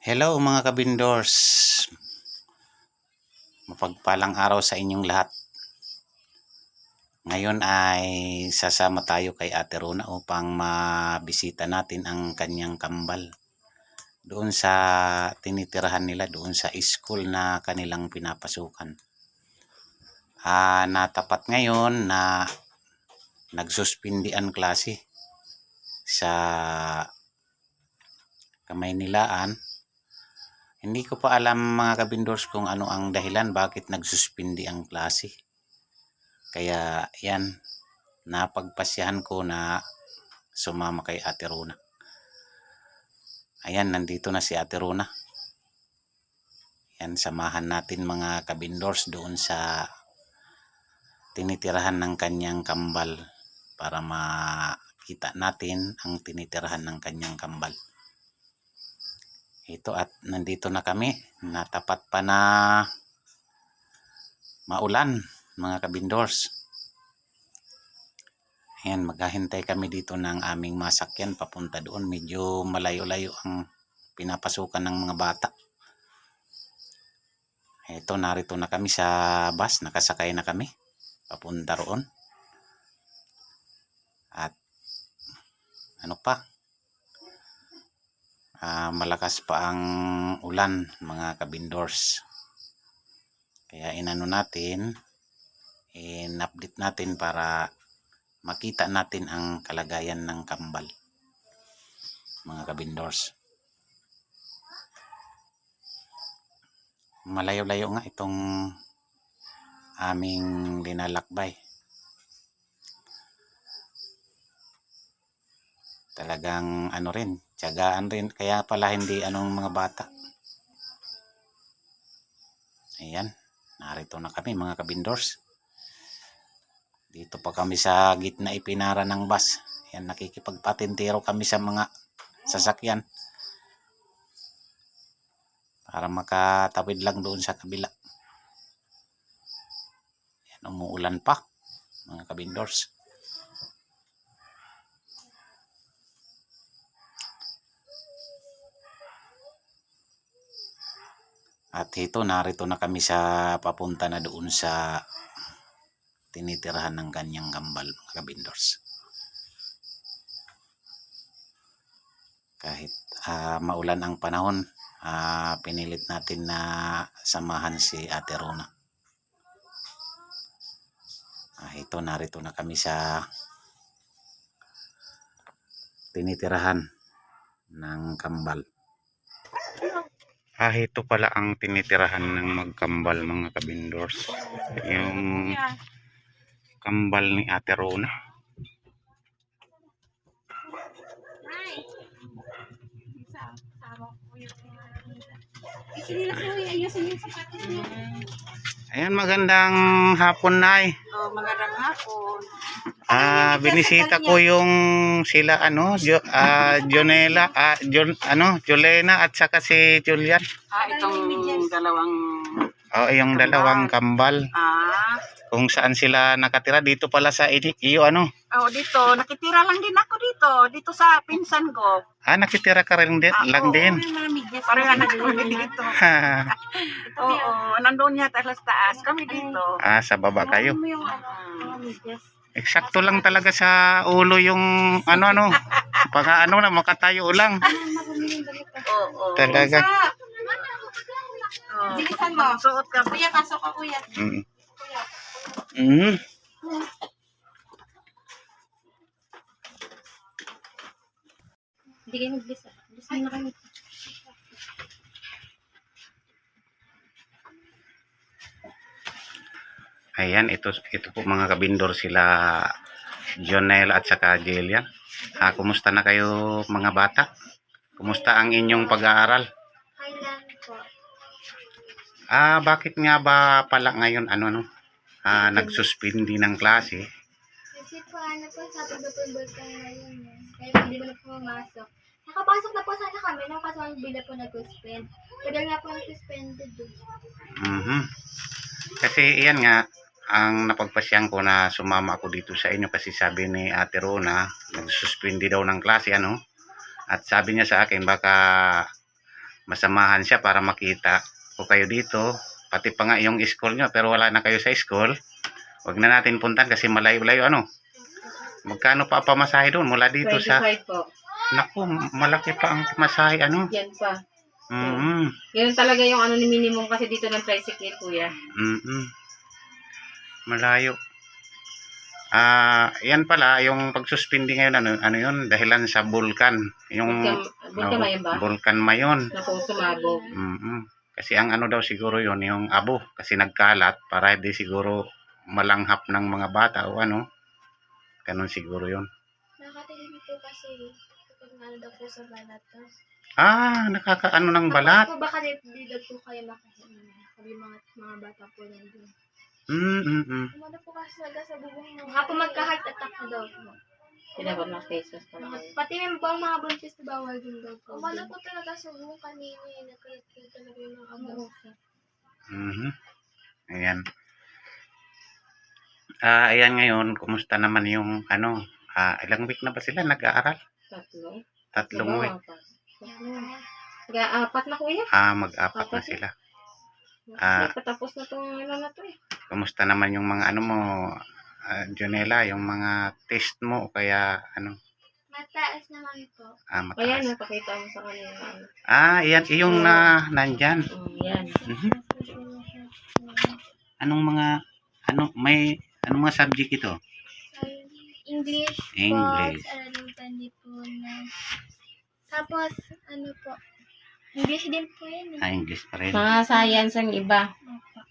Hello mga kabindors. Mapagpalang araw sa inyong lahat. Ngayon ay sasama tayo kay Ate Rona upang mabisita natin ang kanyang kambal. Doon sa tinitirahan nila, doon sa school na kanilang pinapasukan. Ah, natapat ngayon na nagsuspindi ang klase sa kamay nilaan hindi ko pa alam mga kabindors kung ano ang dahilan bakit nagsuspindi ang klase. Kaya yan, napagpasyahan ko na sumama kay Ate Rona. Ayan, nandito na si Ate Rona. Yan, samahan natin mga kabindors doon sa tinitirahan ng kanyang kambal para makita natin ang tinitirahan ng kanyang kambal. Ito at nandito na kami. Natapat pa na maulan mga kabindors. Ayan, maghahintay kami dito ng aming masakyan papunta doon. Medyo malayo-layo ang pinapasukan ng mga bata. Ito, narito na kami sa bus. Nakasakay na kami. Papunta roon. At ano pa, Ah, malakas pa ang ulan mga kabindors. Kaya inano natin, in-update natin para makita natin ang kalagayan ng kambal mga kabindors. Malayo-layo nga itong aming linalakbay. Talagang ano rin, tiyagaan rin. Kaya pala hindi anong mga bata. Ayan, narito na kami mga kabindors. Dito pa kami sa gitna ipinara ng bus. Ayan, nakikipagpatintero kami sa mga sasakyan. Para makatawid lang doon sa kabila. Ayan, umuulan pa mga kabindors. At ito, narito na kami sa papunta na doon sa tinitirahan ng kanyang kambal, mga kabindors. Kahit ah, maulan ang panahon, ah, pinilit natin na samahan si Ate Rona. Ah, ito, narito na kami sa tinitirahan ng kambal. Ah, ito pala ang tinitirahan ng magkambal mga kabindors. Yung kambal ni Ate Rona. Ayan, magandang hapon na Oh, magandang hapon. Ah, binisita ko yung sila ano, jo, ah, Jonela, ah, Jon, ano, Jolena at saka si Julian. Ah, itong dalawang Oh, yung dalawang kambal. ah, Kung saan sila nakatira dito pala sa ini, iyo ano. oh dito, nakitira lang din ako dito, dito sa pinsan ko. Ah, nakitira ka rin din, lang din. Pareha na kami dito. Oo, nandun niya talas taas, kami dito. ah, sa baba kayo. Ah, Eksakto lang talaga sa ulo yung ano ano. Pag ano na makatayo lang. Oo. Talaga. Oh, Bilisan mo. Suot ka. Kuya, pasok ka kuya. Mm. Mm. Hindi kayo. Bless mo na kami. Ayan, ito ito po mga kabindor sila Jonel at saka Jillian. Ah, kumusta na kayo mga bata? Kumusta ang inyong pag-aaral? Ah, bakit nga ba pala ngayon ano no? Ah, nagsuspindi ng klase? Kasi po ano po, po yung birthday ngayon eh. Kaya hindi mo na po pumasok. Nakapasok na po sana kami, nung kaso bila po nag-suspend. Tagal nga po nag-suspended. Mhm. Kasi iyan nga ang napagpasyan ko na sumama ako dito sa inyo kasi sabi ni Ate Rona, nagsuspindi daw ng klase ano. At sabi niya sa akin baka masamahan siya para makita ko kayo dito. Pati pa nga yung school nyo, pero wala na kayo sa school. Huwag na natin puntan kasi malayo-layo ano. Magkano pa pamasahe doon mula dito sa... 25 po. Naku, malaki pa ang pamasahe ano. Yan pa. Mm Ganun talaga yung ano ni minimum kasi dito ng tricycle, kuya. mm Malayo. Ah, yan pala, yung pagsuspindi ngayon, ano, ano yun, dahilan sa bulkan. Yung, Bulkan, mayon ba? Bulkan mayon. Mm Kasi ang ano daw siguro yon yung abo. Kasi nagkalat para hindi siguro malanghap ng mga bata o ano. Ganun siguro yon Nakatinig po kasi kapag ano daw po sa balat. Ah, nakakaano ng balat. Tapos po baka di daw po kayo makahinga. Sabi mga, mga bata po nandun. Mm, mm, mm. Po kasi talaga sa bubong ng... Baka po magka-heart attack na daw po. Hindi dapat mga face mask pala kayo. Pati may bang mga buntis na bawal din daw po. Umano po talaga sa bubong kanina eh. Nagkalat talaga yung mga abo. Mhm. Ayan. Ah, ayan ngayon, kumusta naman yung ano, ah, ilang week na ba sila nag-aaral? Tatlo. Tatlong Dalawa, week. apat. Tatlo. Ga-apat na kuya. Ah, mag-apat na Apat na. sila. Ah. Patapos na tong ano na to eh. Kumusta naman yung mga ano mo, ah, Jonela, yung mga test mo o kaya ano, Mataas naman po. ah, Ayan, mataas. napakita mo sa kanila. ano. Ah, ayan, yung na nandyan. Mm, yan. Mhm. Anong mga, ano, may, anong mga subject ito? English, English. po, araling panlipunan. Tapos, ano po, English din po yan eh. Ah, English pa rin. Mga science ang iba.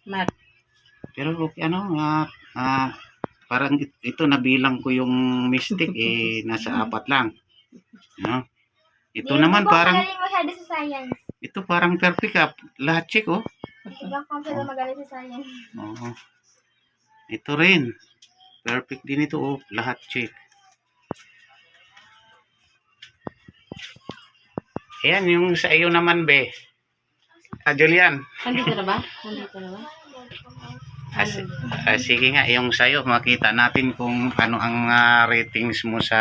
Math. Pero okay, ano, ah, ah, parang it- ito nabilang ko yung mistake eh nasa apat lang. No? Ito Hindi naman po parang magaling masyado sa science. ito parang perfect up. Lahat check oh. Ibang po masyado magaling sa science. Oo. Ito rin. Perfect din ito oh. Lahat check. Ayan, yung sa iyo naman, be. Ah, Julian. Nandito na ba? Nandito na ba? Ah, ah, sige nga, yung sa'yo, makita natin kung ano ang mga ratings mo sa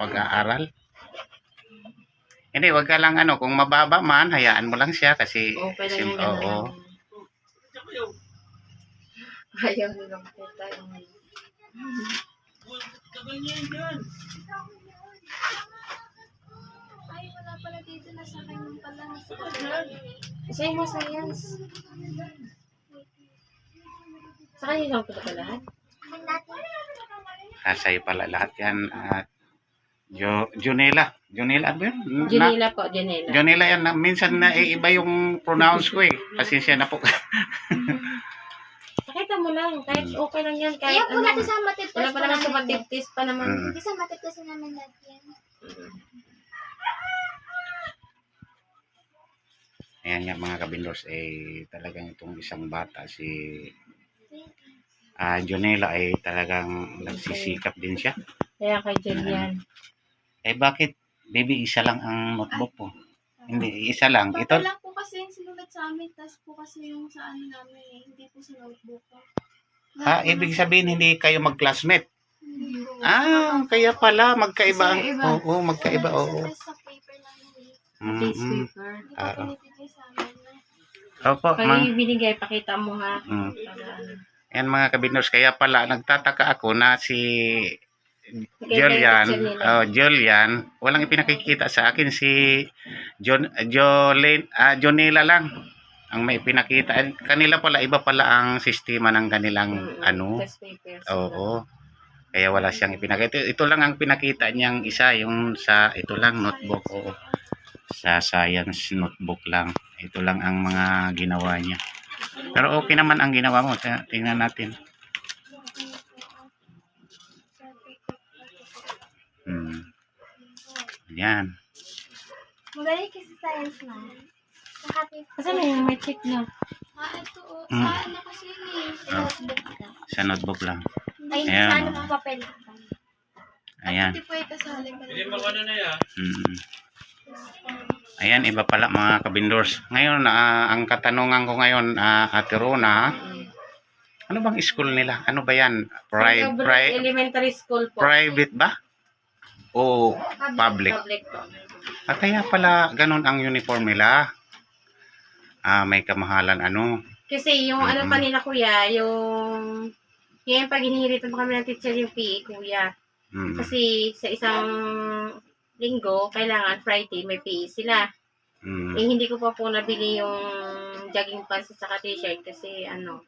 pag-aaral. Hindi, wag ka lang ano, kung mababa man, hayaan mo lang siya kasi Okay lang sim- yung gano'n. oo. Ayaw nilang kita yung... Ay, wala pala. Nasa akin yung. Nasa. Kasi science. Sa kanila lang pala lahat? Ah, sa'yo pala lahat yan. At jo, Junela. Junela, ano ba yun? Na, po, Janela. Junela yan. Na, minsan na iba yung pronounce ko eh. Pasensya na po. Pakita mo lang, kahit okay lang yan, kahit Iyan po ano. natin sa matipos. Wala pa naman sa matiptis pa naman. Mm. Hindi sa matipos namin yan. Ayan nga mga kabindors, eh talagang itong isang bata si ah Junela ay talagang nagsisikap din siya. Kaya kay Julian. Eh bakit baby isa lang ang notebook po? Hindi, isa lang. Ito, lang po kasi yung sinulat sa amin. Tapos po kasi yung sa ano namin eh. Hindi po sa notebook ko. ah, ibig sabihin hindi kayo mag-classmate. Hindi po. Ah, kaya pala magkaiba ang Kasi iba. Oo, magkaiba, oo. Sa paper namin eh. Mm-mm. paper. Hindi po Ah. Opo, Pag mang, yung binigay, pakita mo ha. mm. Yan mga kabindors, kaya pala nagtataka ako na si Julian, oh, Julian, walang ipinakikita sa akin si John Jolene, ah, Jonela lang ang may pinakita. Kanila pala iba pala ang sistema ng kanilang Mm, ano. Papers. Oo. Kaya wala siyang ipinakita. Ito, ito lang ang pinakita niyang isa, yung sa ito lang notebook oo. Sa science notebook lang. Ito lang ang mga ginawa niya. Pero okay naman ang ginawa mo. Tingnan natin. Hmm. Yan. Magaling kasi sa science na. Sa Kasi may, may check na. Ah, ito oh. Mm. Sa ano kasi yun eh. Sa Ah. notebook ka. Sa notebook lang. Ay, Ayan, sa ano papel. Ayan. Hindi po yung kasali ka. Mm. Ayan, iba pala mga kabindors. Ngayon, ah, ang katanungan ko ngayon, ah, Ate Rona, ano bang school nila? Ano ba yan? Pri- pri- elementary school po. private ba? O public? Public po. Ah, kaya pala ganun ang uniform nila. Ah, may kamahalan ano. Kasi yung ano Mhm. pa nila kuya, yung yung pag hinihiritan pa kami ng teacher yung PE kuya. Mm. Kasi sa isang linggo, kailangan Friday may PE sila. Mm. Eh hindi ko pa po nabili yung jogging pants at saka t-shirt kasi ano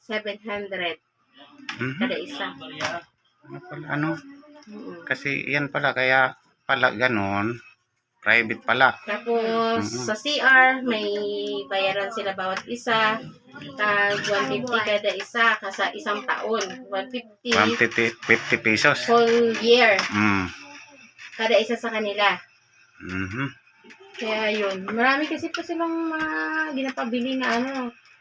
700 Mhm. kada isa. Ano pala, Ano? Mm. Kasi yan pala, kaya pala ganon. Private pala. Tapos Mhm. sa CR may bayaran sila bawat isa. Tag 150 kada isa kasi isang taon. 150 150 50 pesos. whole year Mm. Kada isa sa kanila. Mhm. Kaya yun. Marami kasi po silang mga ginapabili na ano.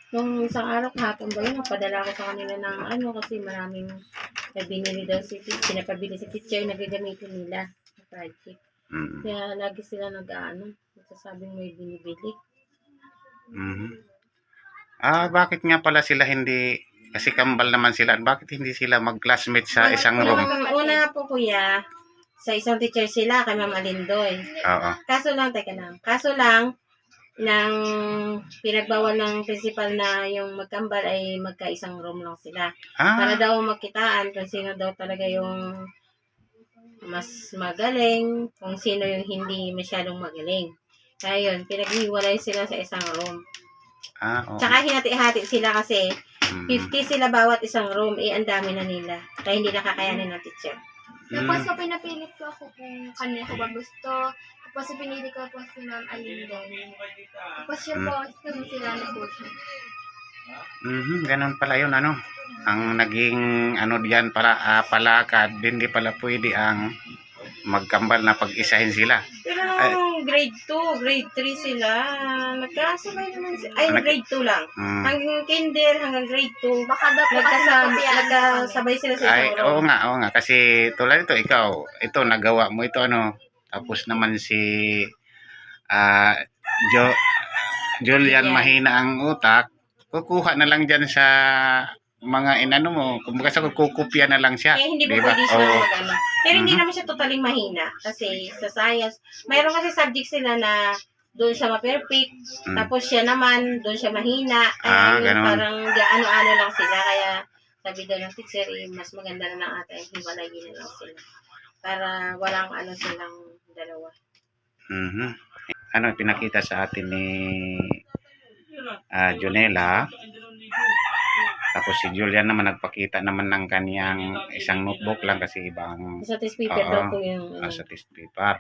Nung isang araw kahapon ba yun, napadala ko sa kanila ng ano kasi maraming na binili daw si pinapabili si teacher na gagamitin nila sa project. Mm. Kaya lagi sila nag-ano, nagsasabing may binibili. Mhm. Ah, bakit nga pala sila hindi kasi kambal naman sila. Bakit hindi sila mag-classmate sa isang room? Una po kuya, sa isang teacher sila, kay Ma'am Alindoy. Oo. Kaso lang, teka lang. Kaso lang, nang pinagbawal ng principal na yung magkambal ay magkaisang room lang sila. Para Ah, daw magkitaan kung sino daw talaga yung mas magaling, kung sino yung hindi masyadong magaling. Kaya yun, pinaghiwalay sila sa isang room. ah, oo. Tsaka hinati-hati sila kasi Mm. 50 sila bawat isang room, eh ang dami na nila. Kaya hindi nakakayanin ng teacher. Tapos Mm. po pinapilit ko ako kung kanina ko ba gusto. Tapos pinili ko po si Ma'am Alinday. Tapos siya po, sabi sila na po siya. Mhm, ganun pala yun, ano. Ang naging, ano diyan pala, ah, palakad, hindi pala pwede ang magkambal na pag-isahin sila. Pero nung grade 2, grade 3 sila, nagkasabay naman sila. Ay, Nag- grade 2 lang. Mm. Hanggang kinder, hanggang grade 2. Baka kami. nagkasabay sila sa Ay, isang oo room. nga, oo nga. Kasi tulad ito, ikaw, ito, nagawa mo ito, ano. Tapos naman si ah jo, Julian Julian. mahina ang utak. Kukuha na lang dyan sa mga inano mo. Kumbaga sa kukupya na lang siya. Eh, hindi po Diba? pwede siya Oo. mag-ano. Pero hindi Mhm. naman siya totaling mahina. Kasi sa science, mayroon kasi subject sila na doon siya ma-perfect. Mm. Tapos siya naman, doon siya mahina. Kaya Ah, yun, ganun. parang gaano-ano lang sila. Kaya sabi daw ng teacher, eh, mas maganda na lang ata hiwalayin na lang sila. Para walang ano silang dalawa. Mhm. Ano, pinakita sa atin ni ah Jonela. Tapos si Julian naman nagpakita naman ng kanyang isang notebook lang kasi ibang Sa test paper Oo. daw po yung ano. nasa test paper.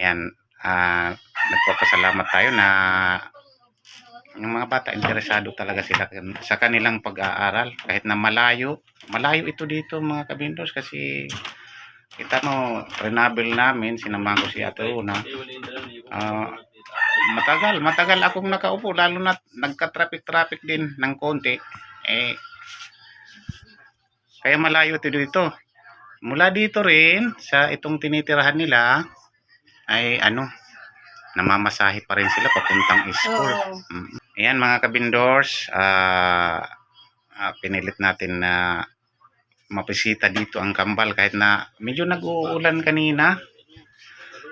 Ayan, ah nagpapasalamat tayo na yung mga bata interesado talaga sila sa kanilang pag-aaral kahit na malayo. Malayo ito dito mga kabindos kasi kita mo, renable namin, sinamahan ko si Ate Una. Ah, matagal, matagal akong nakaupo lalo na nagka-traffic-traffic din ng konti. Eh, kaya malayo ito dito. Mula dito rin sa itong tinitirahan nila ay ano, namamasahe pa rin sila papuntang school. Oo. Mm. Ayan mga kabindors, ah ah, pinilit natin na mapisita dito ang kambal kahit na medyo nag-uulan kanina.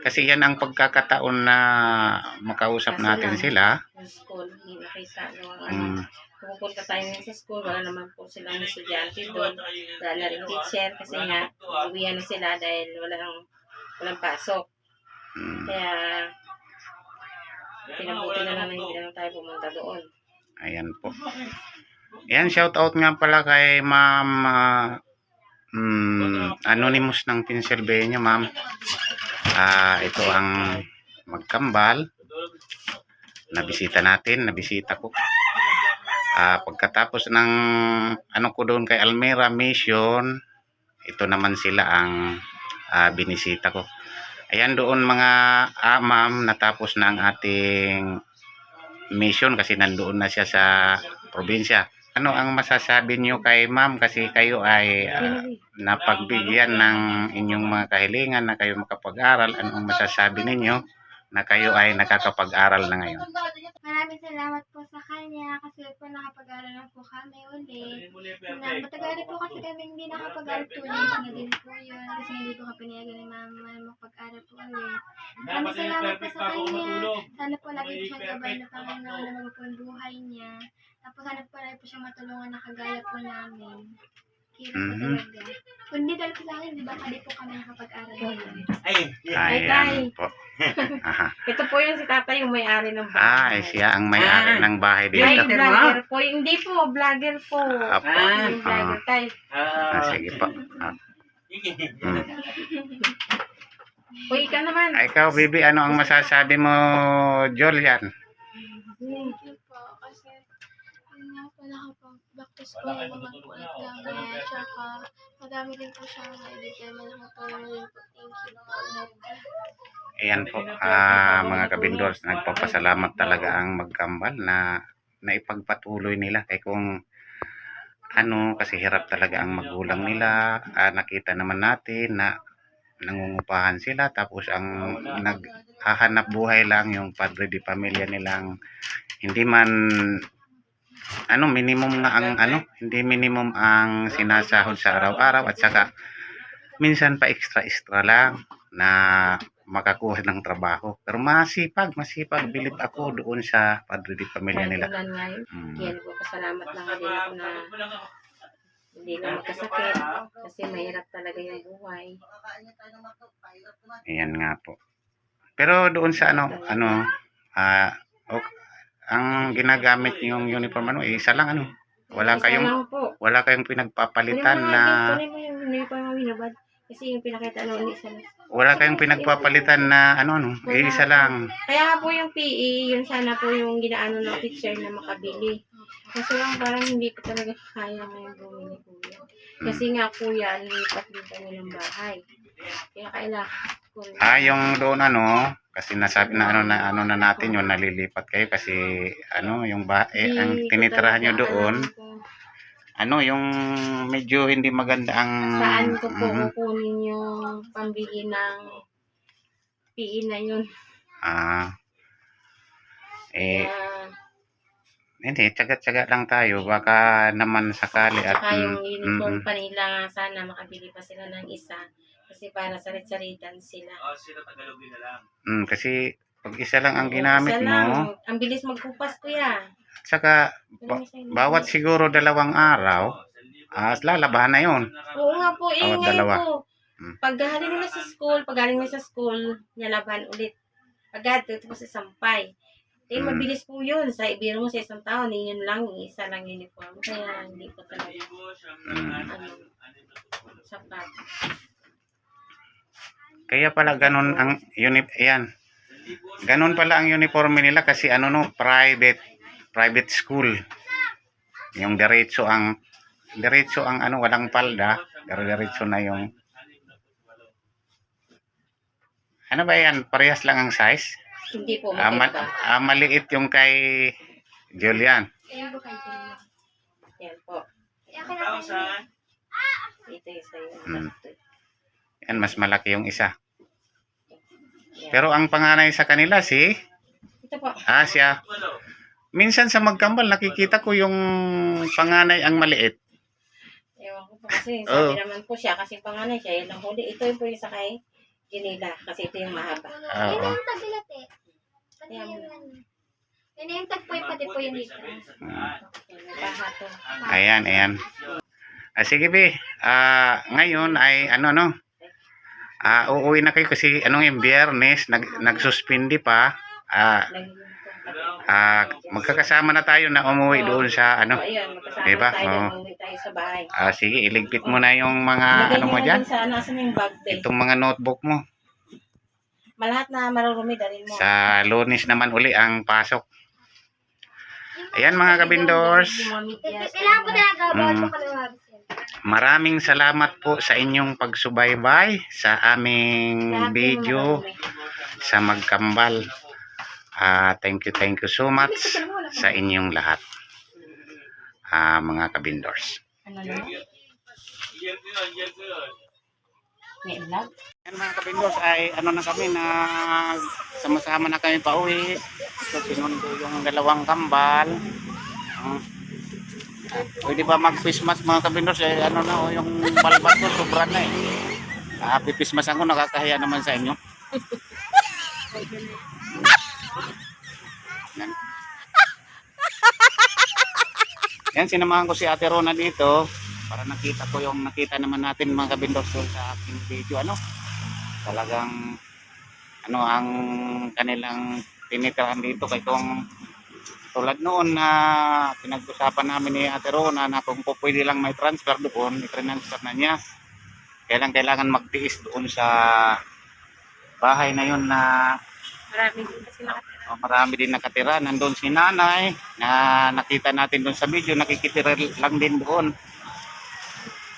Kasi yan ang pagkakataon na makausap Kaso natin lang, sila. Yung school, hindi nakita yung ano. Mm, Pupunta tayo ngayon sa school, wala naman po silang estudyante doon. Wala na rin teacher kasi nga, uwihan na sila dahil walang, walang pasok. mm. Kaya, pinabuti na lang na hindi na lang tayo pumunta doon. Ayan po. Ayan, shout out nga pala kay Ma'am ah, mm, Anonymous ng Pennsylvania, Ma'am. Ah, ito ang magkambal. Nabisita natin, nabisita ko. Ah, pagkatapos ng ano ko doon kay Almera Mission, ito naman sila ang ah, binisita ko. Ayan doon mga ah, ma'am, natapos na ang ating mission kasi nandoon na siya sa probinsya. Ano ang masasabi niyo kay ma'am? Kasi kayo ay ah, napagbigyan ng inyong mga kahilingan na kayo makapag-aral? Ano ang masasabi ninyo na kayo ay nakakapag-aral na ngayon? Maraming salamat po sa kanya kasi po nakapag-aral na po kami ulit. Na, matagal po kasi kami hindi nakapag-aral two years na din po yun kasi hindi po kami pinayagan ni mama makapag-aral po ulit. Maraming salamat po sa kanya. Sana po lagi po siyang gabay na Panginoon na mag po ang buhay niya. Tapos sana po lagi po siyang matulungan na kagaya po namin. Kira po Mhm. talaga. Kung hindi dahil sa akin, di ba hindi po kami nakapag-aral ulit. Ayan po. Aha. Ito po yung si tatay yung may-ari ng bahay. Ay, siya ang may-ari ng bahay Ay, dito. vlogger po. Hindi po, vlogger po. Apo. Yung vlogger tayo. Ah, sige po. Ah. Mm. Uy, ka naman. Ah, Ikaw, Bibi, ano ang masasabi mo, Julian? Thank you po. Kasi, yun nga po nakapag-back to school naman po ulit kami. Tsaka, madami din po siyang naibigay. Malaking tulong din po. Thank you po ulit. Ayan po, ah, mga kabindors, nagpapasalamat talaga ang magkambal na naipagpatuloy nila. Kaya kung ano, kasi hirap talaga ang magulang nila. Ah, nakita naman natin na nangungupahan sila tapos ang naghahanap buhay lang yung padre di pamilya nilang hindi man ano minimum nga ang ano hindi minimum ang sinasahod sa araw-araw at saka minsan pa extra extra lang na makakuha ng trabaho pero masipag masipag bilib ako doon sa padre di pamilya nila. Mm. Kaya nagpapasalamat lang din ako na hindi na magkasakit. Kasi mahirap talaga yung buhay. Ayan nga po. Pero doon sa ano, ano, ah, ok- ang ginagamit yung uniform ano, eh, isa lang ano. Wala Isa kayong lang po. wala kayong pinagpapalitan na Kunin mo yung uniform mo binabad. Kasi yung pinakita ano, isa lang. wala kayong pinagpapalitan na ano ano, eh, isa lang. Kaya nga po yung PE, yun sana po yung ginaano ng teacher na makabili. Kasi lang parang hindi ko talaga kaya ngayon bumili kuya. Kasi nga kuya, lilipat din kami ng bahay. Kaya kailangan. Ah, yung doon ano, kasi nasabi na ano na ano na natin yung nalilipat kayo kasi ano yung ba eh, ang tinitirahan nyo doon, ano yung medyo hindi maganda ang Saan ko po Mhm. kukunin yung pambili ng PE na yun. Ah. Eh, Kaya, hindi, tsaga-tsaga lang tayo. Baka naman sakali at... saka yung mm, uniform mm, pa nila, sana makabili pa sila ng isa. Kasi para salit-salitan sila. mm, kasi pag isa lang ang ginamit Isa mo, lang. Ang bilis magkupas kuya. at saka ba- bawat siguro dalawang araw, ah, lalabahan na yun. Oo nga po, eh, Bawat ngayon dalawa. po. Hmm. Pag galing mo na sa school, pag galing mo sa school, nilaban ulit. Agad, tapos sa sampay. Eh, Hmm. mabilis po yun. Sa ibiro mo sa isang taon, eh, yun lang, isa lang uniform. Kaya hindi ko talaga, Mm. ano, sapat. Kaya pala ganun ang unit, ayan. Ganun pala ang uniforme nila kasi ano no, private, private school. Yung diretso ang, diretso ang ano, walang palda, pero diretso na yung, ano ba yan, parehas lang ang size? Hindi po, Ah, ma- ah, maliit yung kay Julian. Ayun po kayo dyan. Yan po. Na po. Ito yung sa'yo. Hmm. Yan, mas malaki yung isa. Pero ang panganay sa kanila si Ito po. Asya. Minsan sa magkambal, nakikita ko yung panganay ang maliit. Ewan ko po kasi, sabi naman po siya, kasi panganay siya, yun ang huli. Ito yung po yung sa kay Ginila, kasi ito yung mahaba. Yun Oo. yung tabilat eh. Pati Ayan. yung ano. Yun yung tag po yung pati po yung dito. Ah. Ayan, ayan. Ah, sige, be. Ah, ngayon ay ano no? Ah, uuwi na kayo kasi anong yung biyernes, nag, nagsuspindi pa. Ah, ah, magkakasama na tayo na umuwi doon sa ano. Ayun, magkasama Diba? tayo, Oo. umuwi tayo sa bahay. Ah, sige, iligpit mo na yung mga Lagay ano mo na dyan. Sa, nasa yung bag day. Itong mga notebook mo. Malahat na marurumi, dalhin mo. Sa lunes naman uli ang pasok. Ayan mga kabindors. Kailangan po talaga bawal Mm. po kami mabisip. Maraming salamat po sa inyong pagsubaybay sa aming video sa Magkambal. Ah, thank you, thank you so much sa inyong lahat. Ah, mga kabindors. Ano? Yan mga kabindors ay ano na kami na sama-sama na kami pauwi. ko sinundo yung dalawang kambal. Hmm. Pwede ba mag-Christmas mga kabindors? Eh, ano na, oh, yung balbat ko, sobra na eh. Happy Christmas ako, nakakahiya naman sa inyo. Yan. Yan, sinamahan ko si Ate Rona dito para nakita ko yung nakita naman natin mga kabindors doon sa aking video. Ano? Talagang ano ang kanilang tinitirahan dito kay kung tulad noon na pinag-usapan namin ni Ate Rona na kung po pwede lang may transfer doon, i-transfer na niya. Kailan kailangan magtiis doon sa bahay na yun na Marami din kasi nakatira. Oh, marami din nakatira. Nandun si nanay na nakita natin doon sa video. Nakikitira lang din doon.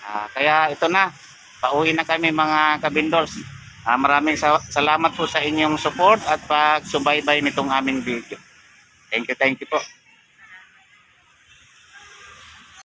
Ah, kaya ito na. Pauwi na kami mga kabindors. Ah, maraming sa- salamat po sa inyong support at pagsubaybay nitong aming video. Thank you, thank you po.